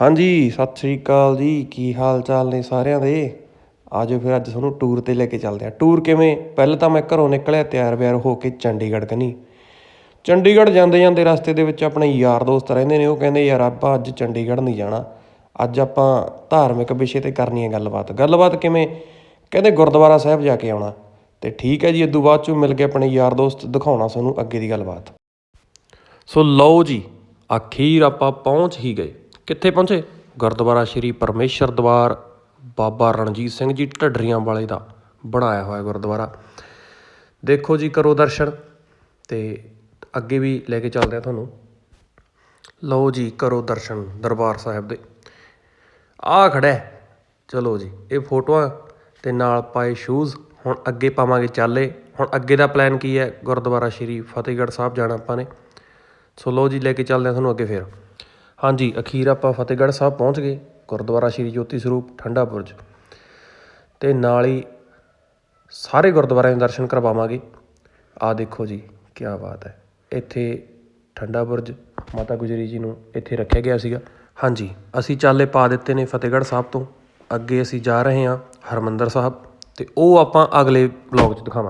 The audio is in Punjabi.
ਹਾਂਜੀ, ਸਤਿ ਸ੍ਰੀ ਅਕਾਲ ਜੀ। ਕੀ ਹਾਲ ਚਾਲ ਨੇ ਸਾਰਿਆਂ ਦੇ? ਆਜੋ ਫਿਰ ਅੱਜ ਤੁਹਾਨੂੰ ਟੂਰ ਤੇ ਲੈ ਕੇ ਚੱਲਦੇ ਆ ਟੂਰ ਕਿਵੇਂ? ਪਹਿਲਾਂ ਤਾਂ ਮੈਂ ਘਰੋਂ ਨਿਕਲਿਆ ਤਿਆਰ ਬਿਆਰ ਹੋ ਕੇ ਚੰਡੀਗੜ੍ਹ ਕਨੀ। ਚੰਡੀਗੜ੍ਹ ਜਾਂਦੇ ਜਾਂਦੇ ਰਸਤੇ ਦੇ ਵਿੱਚ ਆਪਣੇ ਯਾਰ ਦੋਸਤ ਰਹਿੰਦੇ ਨੇ। ਉਹ ਕਹਿੰਦੇ, ਯਾਰ, ਆਪਾਂ ਅੱਜ ਚੰਡੀਗੜ੍ਹ ਨਹੀਂ ਜਾਣਾ। ਅੱਜ ਆਪਾਂ ਧਾਰਮਿਕ ਵਿਸ਼ੇ ਤੇ ਕਰਨੀ ਹੈ ਗੱਲਬਾਤ। ਗੱਲਬਾਤ ਕਿਵੇਂ? ਕਹਿੰਦੇ, ਗੁਰਦੁਆਰਾ ਸਾਹਿਬ ਜਾ ਕੇ ਆਉਣਾ। ਤੇ ਠੀਕ ਹੈ ਜੀ ਇਦੋਂ ਬਾਅਦ ਚੋਂ ਮਿਲ ਕੇ ਆਪਣੇ ਯਾਰ ਦੋਸਤ ਦਿਖਾਉਣਾ ਸਾਨੂੰ ਅੱਗੇ ਦੀ ਗੱਲਬਾਤ। ਸੋ ਲਓ ਜੀ, ਅਖੀਰ ਆਪਾਂ ਪਹੁੰਚ ਹੀ ਗਏ। ਕਿੱਥੇ ਪਹੁੰਚੇ? ਗੁਰਦੁਆਰਾ ਸ਼੍ਰੀ ਪਰਮੇਸ਼ਰ ਦਵਾਰ ਬਾਬਾ ਰਣਜੀਤ ਸਿੰਘ ਜੀ ਢੱਡਰੀਆਂ ਵਾਲੇ ਦਾ ਬਣਾਇਆ ਹੋਇਆ ਗੁਰਦੁਆਰਾ। ਦੇਖੋ ਜੀ ਕਰੋ ਦਰਸ਼ਨ ਤੇ ਅੱਗੇ ਵੀ ਲੈ ਕੇ ਚੱਲਦੇ ਆ ਤੁਹਾਨੂੰ। ਲਓ ਜੀ ਕਰੋ ਦਰਸ਼ਨ ਦਰਬਾਰ ਸਾਹਿਬ ਦੇ। ਆ ਖੜਾ ਚਲੋ ਜੀ, ਇਹ ਫੋਟੋਆਂ ਤੇ ਨਾਲ ਪਾਏ ਸ਼ੂਜ਼ ਹੁਣ ਅੱਗੇ ਪਾਵਾਂਗੇ ਚਾਲੇ। ਹੁਣ ਅੱਗੇ ਦਾ ਪਲਾਨ ਕੀ ਹੈ? ਗੁਰਦੁਆਰਾ ਸ਼੍ਰੀ ਫਤਿਹਗੜ੍ਹ ਸਾਹਿਬ ਜਾਣਾ ਆਪਾਂ ਨੇ। ਸੋ ਲਓ ਜੀ, ਲੈ ਕੇ ਚੱਲਦੇ ਹਾਂ ਤੁਹਾਨੂੰ ਅੱਗੇ ਫੇਰ। ਹਾਂਜੀ, ਅਖੀਰ ਆਪਾਂ ਫਤਿਹਗੜ੍ਹ ਸਾਹਿਬ ਪਹੁੰਚ ਗਏ, ਗੁਰਦੁਆਰਾ ਸ਼੍ਰੀ ਜੋਤੀ ਸਰੂਪ, ਠੰਡਾ ਬੁਰਜ। ਤੇ ਨਾਲ ਹੀ ਸਾਰੇ ਗੁਰਦੁਆਰਿਆਂ ਦੇ ਦਰਸ਼ਨ ਕਰਵਾਵਾਂਗੇ। ਆ ਦੇਖੋ ਜੀ ਕੀ ਬਾਤ ਹੈ। ਇੱਥੇ ਠੰਡਾ ਬੁਰਜ, ਮਾਤਾ ਗੁਜਰੀ ਜੀ ਨੂੰ ਇੱਥੇ ਰੱਖਿਆ ਗਿਆ ਸੀਗਾ। ਹਾਂਜੀ, ਅਸੀਂ ਚਾਲੇ ਪਾ ਦਿੱਤੇ ਨੇ ਫਤਿਹਗੜ੍ਹ ਸਾਹਿਬ ਤੋਂ। ਅੱਗੇ ਅਸੀਂ ਜਾ ਰਹੇ ਹਾਂ ਹਰਮੰਦਰ ਸਾਹਿਬ, ਤੇ ਉਹ ਆਪਾਂ ਅਗਲੇ ਬਲੌਗ 'ਚ ਦਿਖਾਵਾਂਗੇ।